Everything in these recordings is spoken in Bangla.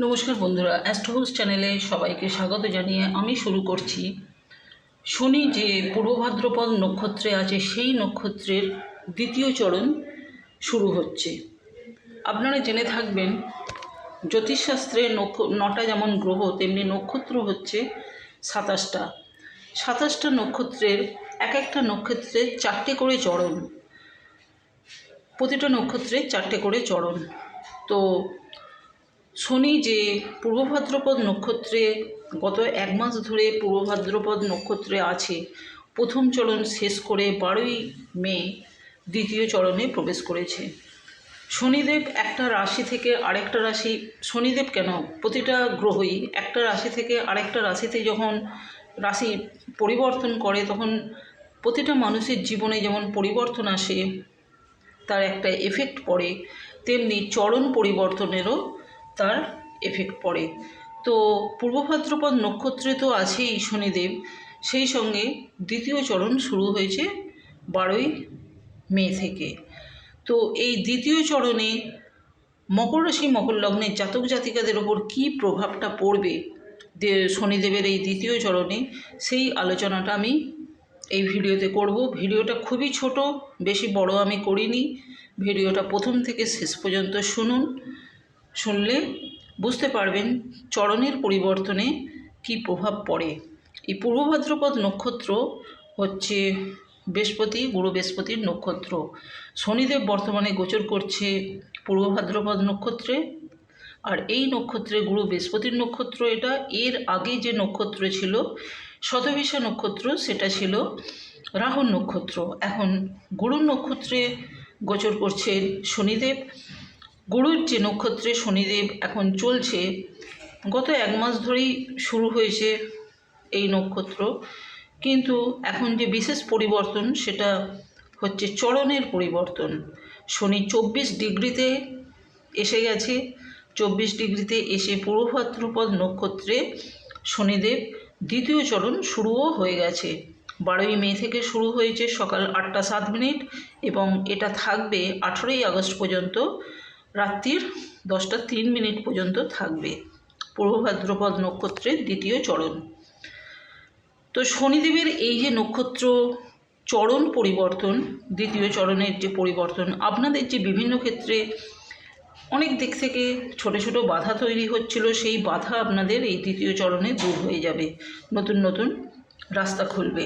নমস্কার বন্ধুরা অ্যাস্ট্রোহাউস চ্যানেলে সবাইকে স্বাগত জানিয়ে আমি শুরু করছি। শনি যে পূর্ব ভাদ্রপদ নক্ষত্রে আছে, সেই নক্ষত্রের দ্বিতীয় চরণ শুরু হচ্ছে। আপনারা জেনে থাকবেন, জ্যোতিষশাস্ত্রে নক্ষ, নটা যেমন গ্রহ, তেমনি নক্ষত্র হচ্ছে সাতাশটা। সাতাশটা নক্ষত্রের এক একটা নক্ষত্রে চারটে করে চরণ। প্রতিটা নক্ষত্রে চারটে করে চরণ। তো শনি যে পূর্ব ভাদ্রপদ নক্ষত্রে গত এক মাস ধরে পূর্ব ভাদ্রপদ নক্ষত্রে আছে। প্রথম চরণ শেষ করে বারোই মে দ্বিতীয় চরণে প্রবেশ করেছে। শনিদেব একটা রাশি থেকে আরেকটা রাশি, শনিদেব কেন? প্রতিটা গ্রহই একটা রাশি থেকে আরেকটা রাশিতে যখন রাশি পরিবর্তন করে, তখন প্রতিটা মানুষের জীবনে যেমন পরিবর্তন আসে, তার একটা এফেক্ট পড়ে, তেমনি চরণ পরিবর্তনেরও তার এফেক্ট পড়ে। তো পূর্ব ভাদ্রপদ নক্ষত্রে তো আছেই শনিদেব। সেই সঙ্গে দ্বিতীয় চরণ শুরু হয়েছে বারোই মে থেকে। তো এই দ্বিতীয় চরণে মকর রাশি, মকর লগ্নের জাতক জাতিকাদের ওপর কী প্রভাবটা পড়বে শনিদেবের এই দ্বিতীয় চরণে, সেই আলোচনাটা আমি এই ভিডিওতে করব। ভিডিওটা খুবই ছোট, বেশি বড় আমি করিনি। ভিডিওটা প্রথম থেকে শেষ পর্যন্ত শুনুন। শুনলে বুঝতে পারবেন চরণের পরিবর্তনে কি প্রভাব পড়ে। এই পূর্ব ভাদ্রপদ নক্ষত্র হচ্ছে বৃহস্পতি, গুরু বৃহস্পতির নক্ষত্র। শনিদেব বর্তমানে গোচর করছে পূর্ব ভাদ্রপদ নক্ষত্রে। আর এই নক্ষত্রে গুরু বৃহস্পতির নক্ষত্র এটা। এর আগে যে নক্ষত্র ছিল, শতবিশা নক্ষত্র, সেটা ছিল রাহুর নক্ষত্র। এখন গুরুর নক্ষত্রে গোচর করছেন শনিদেব। গুরুর যে নক্ষত্রে শনিদেব এখন চলছে, গত এক মাস ধরেই শুরু হয়েছে এই নক্ষত্র। কিন্তু এখন যে বিশেষ পরিবর্তন, সেটা হচ্ছে চরণের পরিবর্তন। শনি চব্বিশ ডিগ্রিতে এসে গেছে। চব্বিশ ডিগ্রিতে এসে পূর্ব ভাদ্রপদ নক্ষত্রে শনিদেব দ্বিতীয় চরণ শুরুও হয়ে গেছে। বারোই মে থেকে শুরু হয়েছে সকাল আটটা সাত মিনিট এবং এটা থাকবে আঠেরোই আগস্ট পর্যন্ত। রাত্রির দশটা তিন মিনিট পর্যন্ত থাকবে। পূর্ব ভাদ্রপদ নক্ষত্রের দ্বিতীয় চরণ। তো শনিদেবের এই যে নক্ষত্র চরণ পরিবর্তন, দ্বিতীয় চরণের যে পরিবর্তন, আপনাদের যে বিভিন্ন ক্ষেত্রে অনেক দিক থেকে ছোট ছোট বাধা তৈরি হচ্ছিল, সেই বাধা আপনাদের এই দ্বিতীয় চরণে দূর হয়ে যাবে। নতুন নতুন রাস্তা খুলবে।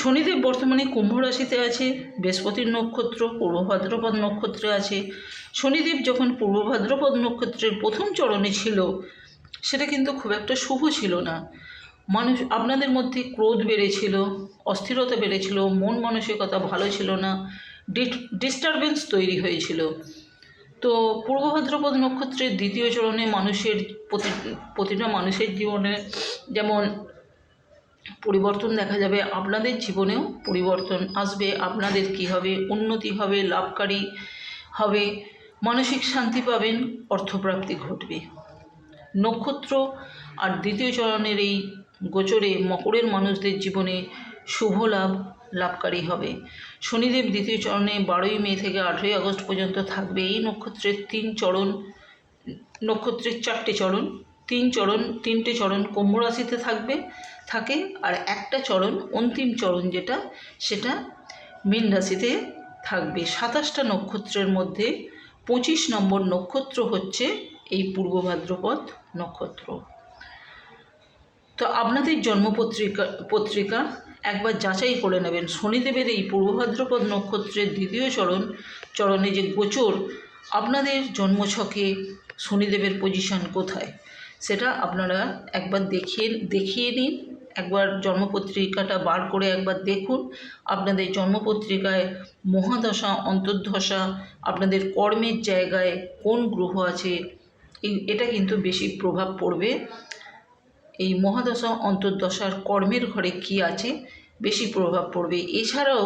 শনিদেব বর্তমানে কুম্ভ রাশিতে আছে বৃহস্পতির নক্ষত্র, পূর্ব ভাদ্রপদ নক্ষত্রে আছে। শনিদেব যখন পূর্ব ভাদ্রপদ নক্ষত্রের প্রথম চরণে ছিল, সেটা কিন্তু খুব একটা শুভ ছিল না। মানুষ, আপনাদের মধ্যে ক্রোধ বেড়েছিল, অস্থিরতা বেড়েছিল, মন মানসিকতা ভালো ছিল না ডিস্টারবেন্স তৈরি হয়েছিল। তো পূর্ব ভাদ্রপদ নক্ষত্রের দ্বিতীয় চরণে মানুষের প্রতি, প্রতিটা মানুষের জীবনে যেমন পরিবর্তন দেখা যাবে আপনাদের জীবনেও পরিবর্তন আসবে। আপনাদের কী হবে? উন্নতি হবে, লাভকারী হবে, মানসিক শান্তি পাবেন, অর্থপ্রাপ্তি ঘটবে। নক্ষত্র আর দ্বিতীয় চরণের এই গোচরে মকরের মানুষদের জীবনে শুভ লাভ, লাভকারী হবে। শনিদেব দ্বিতীয় চরণে বারোই মে থেকে আঠেরোই আগস্ট পর্যন্ত থাকবে। এই নক্ষত্রের তিন চরণ, নক্ষত্রের চারটে চরণ, তিন চরণ, তিনটে চরণ কুম্ভ রাশিতে থাকবে। থাকে আর একটা চরণ, অন্তিম চরণ যেটা, সেটা মীন রাশিতে থাকবে। সাতাশটা নক্ষত্রের মধ্যে পঁচিশ নম্বর নক্ষত্র হচ্ছে এই পূর্ব ভাদ্রপদ নক্ষত্র। তো আপনাদের জন্মপত্রিকা পত্রিকা একবার যাচাই করে নেবেন। শনিদেবের এই পূর্ব ভাদ্রপদ নক্ষত্রের দ্বিতীয় চরণ, চরণে যে গোচর, আপনাদের জন্মছকে শনিদেবের পজিশন কোথায়? সেটা আপনারা একবার দেখিয়ে দেখিয়ে নিন। একবার জন্মপত্রিকাটা বার করে একবার দেখুন। আপনাদের জন্মপত্রিকায় মহাদশা, অন্তর্দশা, আপনাদের কর্মের জায়গায় কোন গ্রহ আছে এটা কিন্তু বেশি প্রভাব পড়বে। এই মহাদশা, অন্তর্দশার কর্মের ঘরে কি আছে, বেশি প্রভাব পড়বে। এছাড়াও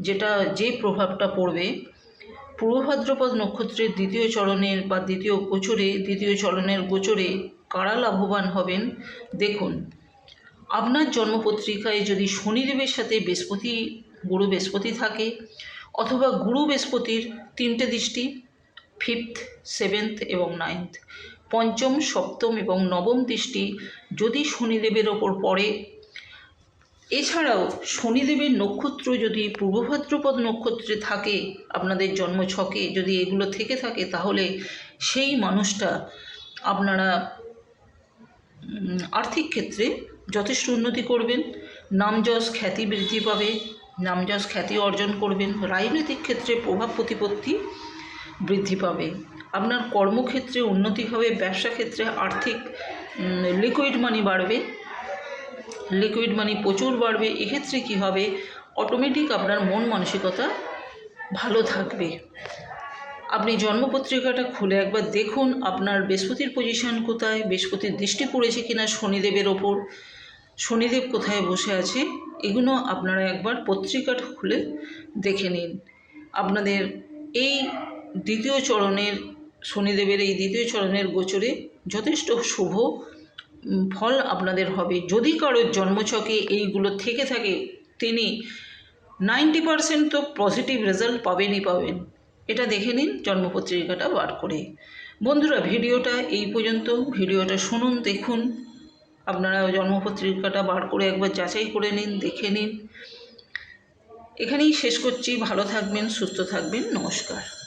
যেটা, যে প্রভাবটা পড়বে পূর্ব ভাদ্রপদ নক্ষত্রের দ্বিতীয় চরণের বা দ্বিতীয় গোচরে, দ্বিতীয় চরণের গোচরে কারা লাভবান হবেন, দেখুন। আপনার জন্মপত্রিকায় যদি শনিদেবের সাথে বৃহস্পতি, গুরু বৃহস্পতি থাকে অথবা গুরু বৃহস্পতির তিনটে দৃষ্টি ফিফথ সেভেন্থ এবং নাইন্থ পঞ্চম, সপ্তম এবং নবম দৃষ্টি যদি শনিদেবের ওপর পড়ে। এছাড়াও শনিদেবের নক্ষত্র যদি পূর্ব ভাদ্রপদ নক্ষত্রে থাকে, আপনাদের জন্ম ছকে যদি এগুলো থেকে থাকে, তাহলে সেই মানুষটা আপনারা আর্থিক ক্ষেত্রে যথেষ্ট উন্নতি করবেন, নাম যশ খ্যাতি বৃদ্ধি পাবে, নাম যশ খ্যাতি অর্জন করবেন, রাজনৈতিক ক্ষেত্রে প্রভাব প্রতিপত্তি বৃদ্ধি পাবে। আপনার কর্মক্ষেত্রে উন্নতি হবে, ব্যবসা ক্ষেত্রে আর্থিক লিকুইড মানি বাড়বে লিকুইড মানি প্রচুর বাড়বে, এক্ষেত্রে কী হবে? অটোমেটিক আপনার মন মানসিকতা ভালো থাকবে। আপনি জন্মপত্রিকাটা খুলে একবার দেখুন, আপনার বৃহস্পতির পজিশন কোথায়, বৃহস্পতির দৃষ্টি পড়েছে কিনা শনিদেবের ওপর। শনিদেব কোথায় বসে আছে, এগুলো আপনারা একবার পত্রিকাটা খুলে দেখে নিন। আপনাদের এই দ্বিতীয় চরণের, শনিদেবের এই দ্বিতীয় চরণের গোচরে যথেষ্ট শুভ ফল আপনাদের হবে। যদি কারোর জন্মছকে এইগুলো থেকে থাকে, তিনি নাইনটি পারসেন্ট তো পজিটিভ রেজাল্ট পাবেনই পাবেন। এটা দেখে নিন জন্মপত্রিকাটা বার করে। বন্ধুরা, ভিডিওটা এই পর্যন্ত। ভিডিওটা শুনুন, দেখুন। আপনারা জন্মপত্রিকাটা বার করে একবার যাচাই করে নিন, দেখে নিন। এখানেই শেষ করছি। ভালো থাকবেন, সুস্থ থাকবেন। নমস্কার।